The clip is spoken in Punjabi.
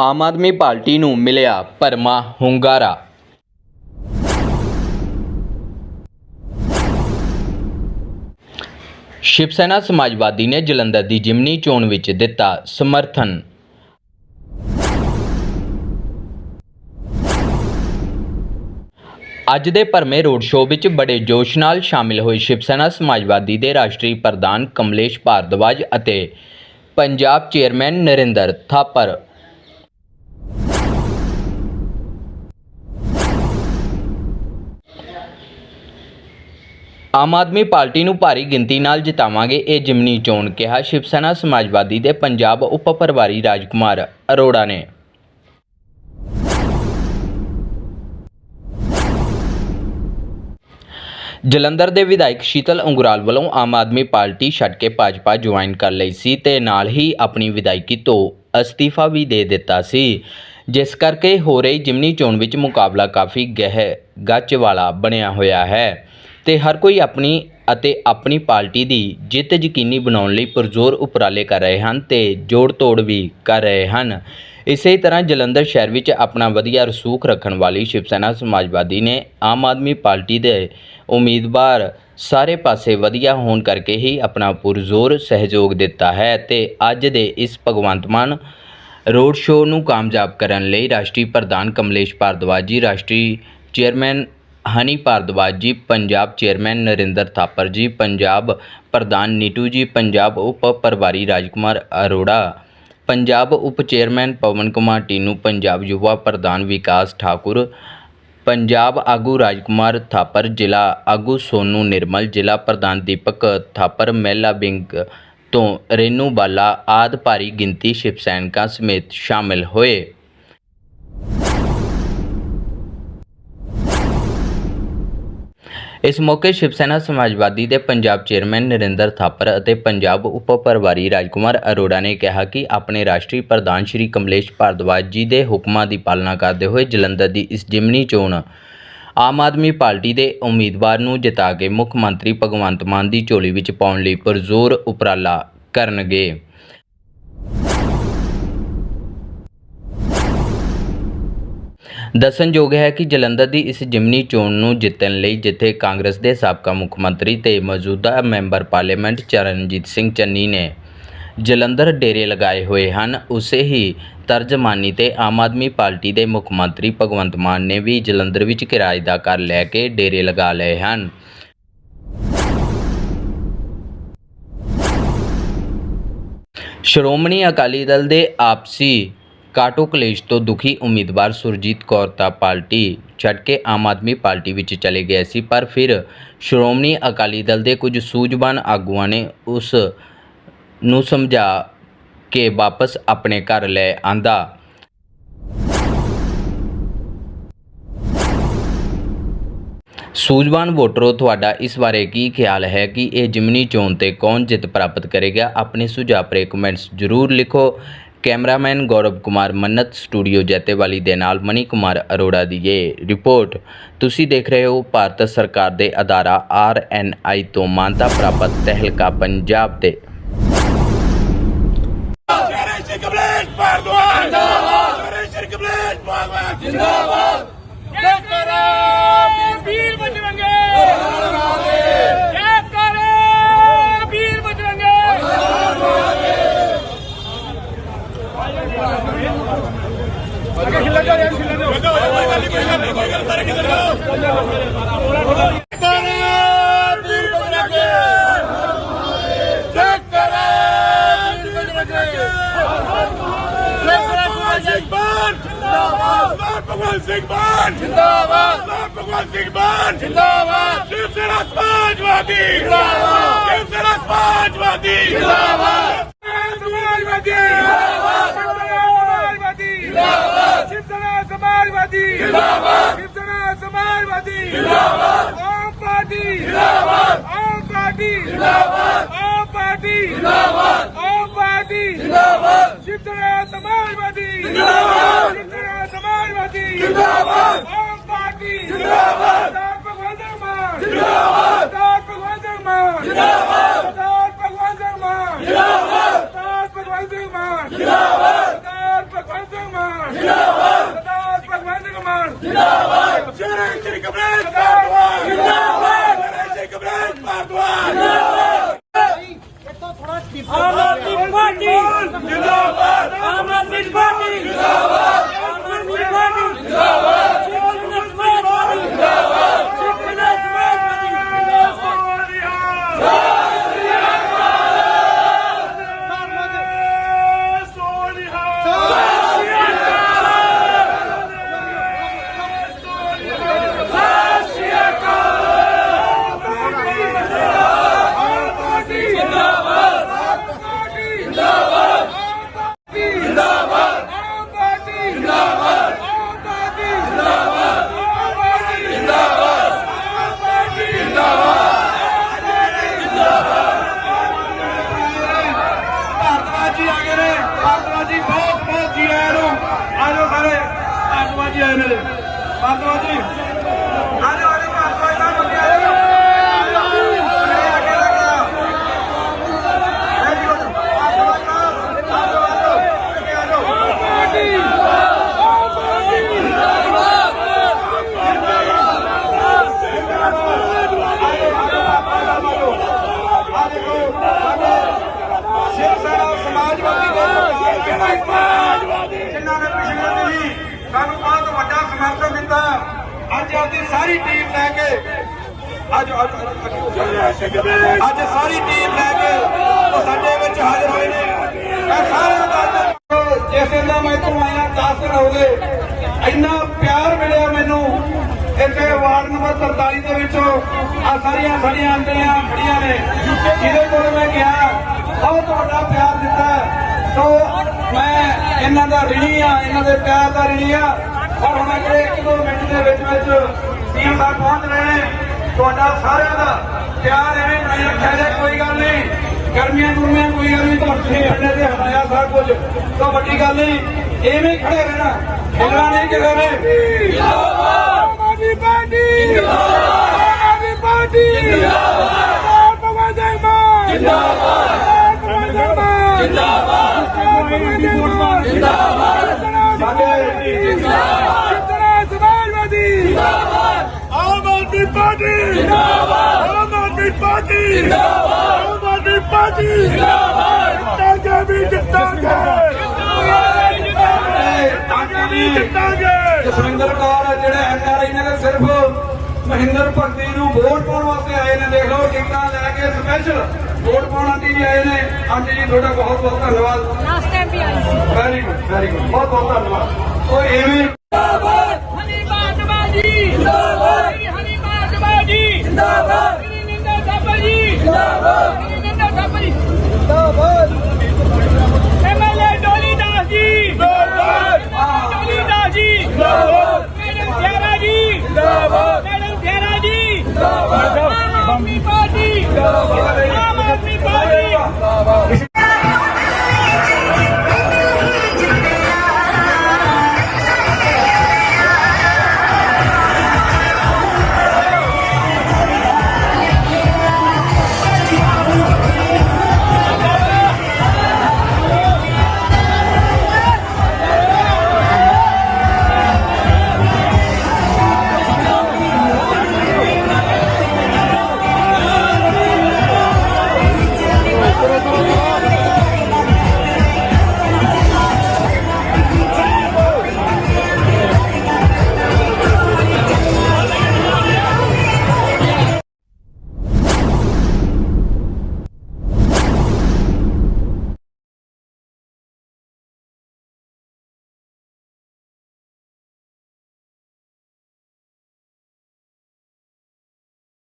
ਆਮ ਆਦਮੀ ਪਾਰਟੀ ਨੂੰ ਮਿਲਿਆ ਭਰਮਾ ਹੁੰਗਾਰਾ। ਸ਼ਿਵ ਸੈਨਾ ਸਮਾਜਵਾਦੀ ਨੇ ਜਲੰਧਰ ਦੀ ਜਿਮਨੀ ਚੋਣ ਵਿੱਚ ਦਿੱਤਾ ਸਮਰਥਨ। ਅੱਜ ਦੇ ਭਰਮੇ ਰੋਡ ਸ਼ੋਅ ਵਿੱਚ ਬੜੇ ਜੋਸ਼ ਨਾਲ ਸ਼ਾਮਿਲ ਹੋਏ ਸ਼ਿਵ ਸੈਨਾ ਸਮਾਜਵਾਦੀ ਦੇ ਰਾਸ਼ਟਰੀ ਪ੍ਰਧਾਨ ਕਮਲੇਸ਼ ਭਾਰਦਵਾਜ ਅਤੇ ਪੰਜਾਬ ਚੇਅਰਮੈਨ ਨਰਿੰਦਰ ਥਾਪਰ। ਆਮ ਆਦਮੀ ਪਾਰਟੀ ਨੂੰ ਭਾਰੀ ਗਿਣਤੀ ਨਾਲ ਜਿਤਾਵਾਂਗੇ, ਇਹ ਜਿਮਨੀ ਚੋਣ, ਕਿਹਾ ਸ਼ਿਵ ਸੈਨਾ ਸਮਾਜਵਾਦੀ ਦੇ ਪੰਜਾਬ ਉਪ ਪ੍ਰਭਾਰੀ ਰਾਜਕੁਮਾਰ ਅਰੋੜਾ ਨੇ। ਜਲੰਧਰ ਦੇ ਵਿਧਾਇਕ ਸ਼ੀਤਲ ਅੰਗੁਰਾਲ ਵੱਲੋਂ ਆਮ ਆਦਮੀ ਪਾਰਟੀ ਛੱਡ ਕੇ ਭਾਜਪਾ ਜੁਆਇਨ ਕਰ ਲਈ ਸੀ ਤੇ ਨਾਲ ਹੀ ਆਪਣੀ ਵਿਧਾਇਕੀ ਤੋਂ ਅਸਤੀਫਾ ਵੀ ਦੇ ਦਿੱਤਾ ਸੀ, ਜਿਸ ਕਰਕੇ ਹੋ ਰਹੀ ਜਿਮਨੀ ਚੋਣ ਵਿੱਚ ਮੁਕਾਬਲਾ ਕਾਫੀ ਗਹਿ ਗੱਚ ਵਾਲਾ ਬਣਿਆ ਹੋਇਆ ਹੈ ਤੇ ਹਰ ਕੋਈ ਆਪਣੀ ਅਤੇ ਆਪਣੀ ਪਾਰਟੀ ਦੀ ਜਿੱਤ ਯਕੀਨੀ ਬਣਾਉਣ ਲਈ ਪਰਜ਼ੋਰ ਉਪਰਾਲੇ ਕਰ ਰਹੇ ਹਨ ਤੇ ਜੋੜ ਤੋੜ ਵੀ ਕਰ ਰਹੇ ਹਨ। ਇਸੇ ਤਰ੍ਹਾਂ ਜਲੰਧਰ ਸ਼ਹਿਰ ਵਿੱਚ ਆਪਣਾ ਵਧੀਆ ਰਸੂਖ ਰੱਖਣ ਵਾਲੀ ਸ਼ਿਵ ਸੈਨਾ ਸਮਾਜਵਾਦੀ ਨੇ ਆਮ ਆਦਮੀ ਪਾਰਟੀ ਦੇ ਉਮੀਦਵਾਰ ਸਾਰੇ ਪਾਸੇ ਵਧੀਆ ਹੋਣ ਕਰਕੇ ਹੀ ਆਪਣਾ ਪੁਰਜ਼ੋਰ ਸਹਿਯੋਗ ਦਿੱਤਾ ਹੈ ਤੇ ਅੱਜ ਦੇ ਇਸ ਭਗਵੰਤ ਮਾਨ ਰੋਡ ਸ਼ੋਅ ਨੂੰ ਕਾਮਯਾਬ ਕਰਨ ਲਈ ਰਾਸ਼ਟਰੀ ਪ੍ਰਧਾਨ ਕਮਲੇਸ਼ ਭਾਰਦਵਾਜ ਜੀ, ਰਾਸ਼ਟਰੀ ਚੇਅਰਮੈਨ ਹਨੀ ਭਾਰਦਵਾਜ ਜੀ, ਪੰਜਾਬ ਚੇਅਰਮੈਨ ਨਰਿੰਦਰ ਥਾਪਰ ਜੀ, ਪੰਜਾਬ ਪ੍ਰਧਾਨ ਨੀਟੂ ਜੀ, ਪੰਜਾਬ ਉਪ ਪ੍ਰਭਾਰੀ ਰਾਜਕੁਮਾਰ ਅਰੋੜਾ ਪੰਜਾਬ ਉਪ ਚੇਅਰਮੈਨ ਪਵਨ ਕੁਮਾਰ ਟੀਨੂ, ਪੰਜਾਬ ਯੁਵਾ ਪ੍ਰਧਾਨ ਵਿਕਾਸ ਠਾਕੁਰ, ਪੰਜਾਬ ਆਗੂ ਰਾਜਕੁਮਾਰ ਥਾਪਰ, ਜ਼ਿਲ੍ਹਾ ਆਗੂ ਸੋਨੂ ਨਿਰਮਲ, ਜ਼ਿਲ੍ਹਾ ਪ੍ਰਧਾਨ ਦੀਪਕ ਥਾਪਰ, ਮਹਿਲਾ ਵਿੰਗ ਤੋਂ ਰੇਨੂ ਬਾਲਾ ਆਦ ਭਾਰੀ ਗਿਣਤੀ ਸ਼ਿਵ ਸੈਨਿਕਾਂ ਸਮੇਤ ਸ਼ਾਮਿਲ ਹੋਏ। ਇਸ ਮੌਕੇ ਸ਼ਿਵ ਸੈਨਾ ਸਮਾਜਵਾਦੀ ਦੇ ਪੰਜਾਬ ਚੇਅਰਮੈਨ ਨਰਿੰਦਰ ਥਾਪਰ ਅਤੇ ਪੰਜਾਬ ਉਪ ਪ੍ਰਭਾਰੀ ਰਾਜਕੁਮਾਰ ਅਰੋੜਾ ਨੇ ਕਿਹਾ ਕਿ ਆਪਣੇ ਰਾਸ਼ਟਰੀ ਪ੍ਰਧਾਨ ਸ਼੍ਰੀ ਕਮਲੇਸ਼ ਭਾਰਦਵਾਜ ਜੀ ਦੇ ਹੁਕਮਾਂ ਦੀ ਪਾਲਣਾ ਕਰਦੇ ਹੋਏ ਜਲੰਧਰ ਦੀ ਇਸ ਜਿਮਨੀ ਚੋਣ ਆਮ ਆਦਮੀ ਪਾਰਟੀ ਦੇ ਉਮੀਦਵਾਰ ਨੂੰ ਜਿਤਾ ਕੇ ਮੁੱਖ ਮੰਤਰੀ ਭਗਵੰਤ ਮਾਨ ਦੀ ਝੋਲੀ ਵਿੱਚ ਪਾਉਣ ਲਈ ਪਰਜ਼ੋਰ ਉਪਰਾਲਾ ਕਰਨਗੇ। ਦੱਸਣਯੋਗ ਹੈ ਕਿ ਜਲੰਧਰ ਦੀ ਇਸ ਜਿਮਨੀ ਚੋਣ ਨੂੰ ਜਿੱਤਣ ਲਈ ਜਿੱਥੇ ਕਾਂਗਰਸ ਦੇ ਸਾਬਕਾ ਮੁੱਖ ਮੰਤਰੀ ਤੇ ਮੌਜੂਦਾ ਮੈਂਬਰ ਪਾਰਲੀਮੈਂਟ ਚਰਨਜੀਤ ਸਿੰਘ ਚੰਨੀ ਨੇ ਜਲੰਧਰ ਡੇਰੇ ਲਗਾਏ ਹੋਏ ਹਨ, ਉਸੇ ਹੀ ਤਰਜਮਾਨੀ ਤੇ ਆਮ ਆਦਮੀ ਪਾਰਟੀ ਦੇ ਮੁੱਖ ਮੰਤਰੀ ਭਗਵੰਤ ਮਾਨ ਨੇ ਵੀ ਜਲੰਧਰ ਵਿੱਚ ਕਿਰਾਏ ਦਾ ਘਰ ਲੈ ਕੇ ਡੇਰੇ ਲਗਾ ਲਏ ਹਨ। ਸ਼੍ਰੋਮਣੀ ਅਕਾਲੀ ਦਲ ਦੇ ਆਪਸੀ ਕਾਟੋ ਕਲੇਸ਼ ਤੋਂ ਦੁਖੀ ਉਮੀਦਵਾਰ ਸੁਰਜੀਤ ਕੌਰ ਤਾਂ ਪਾਰਟੀ ਛੱਡ ਕੇ ਆਮ ਆਦਮੀ ਪਾਰਟੀ ਵਿੱਚ ਚਲੇ ਗਏ ਸੀ, ਪਰ ਫਿਰ ਸ਼੍ਰੋਮਣੀ ਅਕਾਲੀ ਦਲ ਦੇ ਕੁਝ ਸੂਝਵਾਨ ਆਗੂਆਂ ਨੇ ਉਸ ਨੂੰ ਸਮਝਾ ਕੇ ਵਾਪਸ ਆਪਣੇ ਘਰ ਲੈ ਆਂਦਾ। ਸੂਝਵਾਨ ਵੋਟਰੋ, ਤੁਹਾਡਾ ਇਸ ਬਾਰੇ ਕੀ ਖਿਆਲ ਹੈ ਕਿ ਇਹ ਜਿਮਨੀ ਚੋਣ ਤੇ ਕੌਣ ਜਿੱਤ ਪ੍ਰਾਪਤ ਕਰੇਗਾ? ਆਪਣੇ ਸੁਝਾਅ ਪਰੇ ਕਮੈਂਟਸ ਜ਼ਰੂਰ ਲਿਖੋ। ਕੈਮਰਾਮੈਨ ਗੌਰਵ ਕੁਮਾਰ ਮੰਨਤ ਸਟੂਡੀਓ ਜੈਤੇਵਾਲੀ ਦੇ ਨਾਲ ਮਨੀ ਕੁਮਾਰ ਅਰੋੜਾ ਦੀ ਇਹ ਰਿਪੋਰਟ ਤੁਸੀਂ ਦੇਖ ਰਹੇ ਹੋ ਭਾਰਤ ਸਰਕਾਰ ਦੇ ਅਦਾਰਾ ਆਰ ਐਨ ਆਈ ਤੋਂ ਮਾਨਤਾ ਪ੍ਰਾਪਤ ਤਹਿਲਕਾ ਪੰਜਾਬ ਦੇ ਜਿੰਦਾਬਾਦ ਜੈ ਕਰਾ ਵੀਰ ਬਜਰੰਗੇ ਜੈ ਕਰਾ ਵੀਰ ਬਜਰੰਗੇ ਅੱਗੇ ਖਿੱਲਾ ਜਾ ਰਿਹਾ ਖਿੱਲਾ ਜਾ ਕੋਈ ਗੱਲ ਨਹੀਂ ਕੋਈ ਗੱਲ ਨਹੀਂ ਕੋਈ ਗੱਲ ਸਾਰੇ ਖਿੱਲਾ ਜਾ ਕਰਾ ਵੀਰ ਬਜਰੰਗੇ ਜੈ ਕਰਾ ਵੀਰ ਬਜਰੰਗੇ ਭਗਵਾਨ ਸਿੰਘ ਮਾਨ ਜਿੰਦਾਬਾਦ ਭਗਵਾਨ ਸਿੰਘ ਮਾਨ। ਜਿੰਦਾਬਾਦ। ਭਗਵਾਨ ਸਿੰਘ ਮਾਨ। ਜਿੰਦਾਬਾਦ। ਸ਼ਿਵ ਸੈਨਾ ਸਮਾਜਵਾਦੀ। ਜਿੰਦਾਬਾਦ। ਸ਼ਿਵ ਸੈਨਾ ਸਮਾਜਵਾਦੀ। ਜਿੰਦਾਬਾਦ। ਸਮਾਜਵਾਦੀ। ਜਿੰਦਾਬਾਦ। ਸ਼ਿਵ ਸੈਨਾ ਸਮਾਜਵਾਦੀ। ਜਿੰਦਾਬਾਦ। ਸ਼ਿਵ ਸੈਨਾ ਸਮਾਜਵਾਦੀ। ਜਿੰਦਾਬਾਦ। ਆਮ ਪਾਰਟੀ। ਜਿੰਦਾਬਾਦ। ਆਮ ਪਾਰਟੀ। ਜਿੰਦਾਬਾਦ। ਆਮ ਪਾਰਟੀ। ਜਿੰਦਾਬਾਦ। ਆਮ ਪਾਰਟੀ। ਜਿੰਦਾਬਾਦ। ਸ਼ਿਵ ਸੈਨਾ ਸਮਾਜਵਾਦੀ। ਜਿੰਦਾਬਾਦ। ਸਮਾਜਵਾਦੀ ਜਿੰਦਾਬਾਦ। ਆਮ ਪਾਰਟੀ। ਜਿੰਦਾਬਾਦ। ਸਰਦਾਰ ਭਗਵੰਤ ਮਾਨ। ਜਿੰਦਾਬਾਦ। ਸਰਦਾਰ ਭਗਵੰਤ ਮਾਨ। ਜਿੰਦਾਬਾਦ। ਸਰਦਾਰ ਭਗਵੰਤ ਮਾਨ। ਜਿੰਦਾਬਾਦ। ਸਰਦਾਰ ਭਗਵੰਤ ਮਾਨ। ਜਿੰਦਾਬਾਦ। ਸਰਦਾਰ ਭਗਵੰਤ ਮਾਨ। ਜਿੰਦਾਬਾਦ। ਸਰਦਾਰ ਭਗਵੰਤ ਸਿੰਘ ਮਾਨ। ਜਿੰਦਾਬਾਦ। ਸ਼੍ਰੀ ਸ਼੍ਰੀ ਕਬਰੇਜ ਭਾਰਦਵਾਜ ਜਿੰਦਾਬਾਦ। ਸ਼੍ਰੀ ਕਬਰੇਜ ਭਾਰਦਵਾਜ ਆਮ ਆਦਮੀ ਪਾਰਟੀ ਜਿੰਦਾਬਾਦ ਆਮ ਆਦਮੀ ਪਾਰਟੀ ਜਿੰਦਾਬਾਦ ਆਮ ਆਦਮੀ ਪਾਰਟੀ ਜਿੰਦਾਬਾਦ ਸ਼ਿਵਸੈਨਾ ਸਮਾਜਵਾਦੀ ਜਿੰਦਾਬਾਦ ਸ਼ਿਵਸੈਨਾ ਸਮਾਜਵਾਦੀ ਜਿੰਦਾਬਾਦ ਭਾਰਤਵਾਜ ਜੀ ਆ ਗਏ ਨੇ ਭਾਰਤਵਾਜ ਜੀ ਬਹੁਤ ਬਹੁਤ ਜੀ ਆਇਆਂ ਨੂੰ ਆ ਜਾਓ ਸਾਰੇ ਭਾਰਤਵਾਜ ਜੀ ਆਏ ਨੇ ਭਾਰਤਵਾਜ ਜੀ ਆ ਜਾਓ ਆ ਜਾਓ ਭਾਰਤਵਾਜ ਦਾ ਬੰਦੇ ਆ ਜਾਓ ਆ ਜਾਓ ਅੱਗੇ ਲੱਗ ਜਾਓ ਲੈ ਜੀ ਭਾਰਤਵਾਜ ਸਾਹਿਬ ਆ ਜਾਓ ਆ ਜਾਓ ਅੱਗੇ ਆ ਜਾਓ ਪਾਰਟੀ ਆ ਦੇਖੋ ਸਾਡੇ ਸ਼ਿਵ ਸੈਨਾ ਸਮਾਜਵਾਦੀ ਦੇ ਸਮਾਜਵਾਦੀ ਜਿਨ੍ਹਾਂ ਨੇ ਪਿਛਲੇ ਦਿਨੀ ਸਾਨੂੰ ਬਹੁਤ ਵੱਡਾ ਸਮਰਥਨ ਦਿੱਤਾ ਅੱਜ ਆਪਦੀ ਸਾਰੀ ਟੀਮ ਲੈ ਕੇ ਅੱਜ ਅੱਜ ਸਾਰੀ ਟੀਮ ਲੈ ਕੇ ਉਹ ਸਾਡੇ ਵਿੱਚ ਹਾਜ਼ਰ ਹੋਏ ਨੇ। ਮੈਂ ਸਾਰਿਆਂ ਨੂੰ ਦੱਸਦਾ ਜਿਸ ਦਿਨ ਦਾ ਮੈਂ ਇੱਥੋਂ ਆਇਆ 10 ਦਿਨ ਹੋ ਗਏ ਇੰਨਾ ਪਿਆਰ ਮਿਲਿਆ ਮੈਨੂੰ ਇੱਥੇ ਵਾਰਡ ਨੰਬਰ 43 ਦੇ ਵਿੱਚੋਂ। ਆ ਸਾਰੀਆਂ ਸਾਡੀਆਂ ਅੰਕਲੀਆਂ ਖੜੀਆਂ ਨੇ, ਜਿਹਦੇ ਕੋਲ ਮੈਂ ਗਿਆ, ਬਹੁਤ ਵੱਡਾ ਪਿਆਰ ਦਿੱਤਾ। ਸੋ ਮੈਂ ਇਹਨਾਂ ਦਾ ਰਿਣੀ ਆ ਇਹਨਾਂ ਦੇ ਪਿਆਰ ਦਾ ਰਿਣੀ ਆ ਔਰ ਹੁਣ ਅਗਲੇ ਇੱਕ ਦੋ ਮਿੰਟ ਦੇ ਵਿੱਚ ਵਿੱਚ ਸੀਐਮ ਸਾਹਿਬ ਪਹੁੰਚ ਰਹੇ ਨੇ ਤੁਹਾਡਾ ਸਾਰਿਆਂ ਦਾ ਪਿਆਰ ਐਵੇਂ ਬਣਾਈ ਰੱਖਿਆ ਜੇ ਕੋਈ ਗੱਲ ਨਹੀਂ। ਗਰਮੀਆਂ ਗੁਰਮੀਆਂ ਕੋਈ ਗੱਲ ਨਹੀਂ ਤੁਹਾਨੂੰ ਤੁਸੀਂ ਅੱਡੇ ਤੇ ਹਟਾਇਆ ਸਭ ਕੁਝ। ਤਾਂ ਵੱਡੀ ਗੱਲ ਨਹੀਂ ਐਵੇਂ ਹੀ ਖੜੇ ਰਹਿਣਾ। ਹਿੱਲਣਾ ਨਹੀਂ ਕਿਸੇ ਨੇ। ਜਿੰਦਾਬਾਦ। ਆਦਮੀ ਪਾਰਟੀ। ਜਿੰਦਾਬਾਦ ਆਦਮੀ ਪਾਰਟੀ। ਜਿੰਦਾਬਾਦ। ਭਗਵੰਤ ਸਿੰਘ ਮਾਨ। ਜਿੰਦਾਬਾਦ। ਭਗਵੰਤ ਸਿੰਘ ਮਾਨ। ਜਿੰਦਾਬਾਦ। ਜਿੰਦਾਬਾਦ ਜਿੰਦਾਬਾਦ ਸਾਡੇ ਜਿੰਦਾਬਾਦ ਸਮਾਜਵਾਦੀ ਜਿੰਦਾਬਾਦ ਆਮ ਆਦਮੀ ਪਾਰਟੀ। ਜਿੰਦਾਬਾਦ। ਆਮ ਆਦਮੀ ਪਾਰਟੀ। ਜਿੰਦਾਬਾਦ। ਆਮ ਆਦਮੀ ਪਾਰਟੀ। ਜਿੰਦਾਬਾਦ। ਜਿੱਤਾਂਗੇ ਵੀ ਜਿੱਤਾਂਗੇ ਜਿੱਤਾਂਗੇ ਵੀ ਜਿੱਤਾਂਗੇ ਜਸਵਿੰਦਰ ਕੌਰ ਜਿਹੜੇ ਐਨਆਰਆਈ ਨੇ ਸਿਰਫ ਮਹਿੰਦਰ ਭਗਤੀ ਨੂੰ ਵੋਟ ਪਾਉਣ ਵਾਸਤੇ ਆਏ ਨੇ ਦੇਖ ਲਓ ਟਿਕਟਾਂ ਲੈ ਕੇ ਸਪੈਸ਼ਲ ਵੋਟ ਪਾਉਣ ਆਂਟੀ ਜੀ ਆਏ ਨੇ। ਆਂਟੀ ਜੀ ਤੁਹਾਡਾ ਬਹੁਤ ਬਹੁਤ ਧੰਨਵਾਦ। ਲਾਸਟ ਟਾਈਮ ਵੀ ਆਈ ਸੀ। ਵੈਰੀ ਗੁੱਡ ਵੈਰੀ ਗੁੱਡ ਬਹੁਤ ਬਹੁਤ ਧੰਨਵਾਦ। ਉਹ ਐਵੇਂ ਜਿੰਦਾਬਾਦ। ਹਨੀ ਬਾਦਵਾਜੀ ਜਿੰਦਾਬਾਦ ਨਿੰਦਾ ਸਾਹਿਬ ਜੀ। ਜਿੰਦਾਬਾਦ।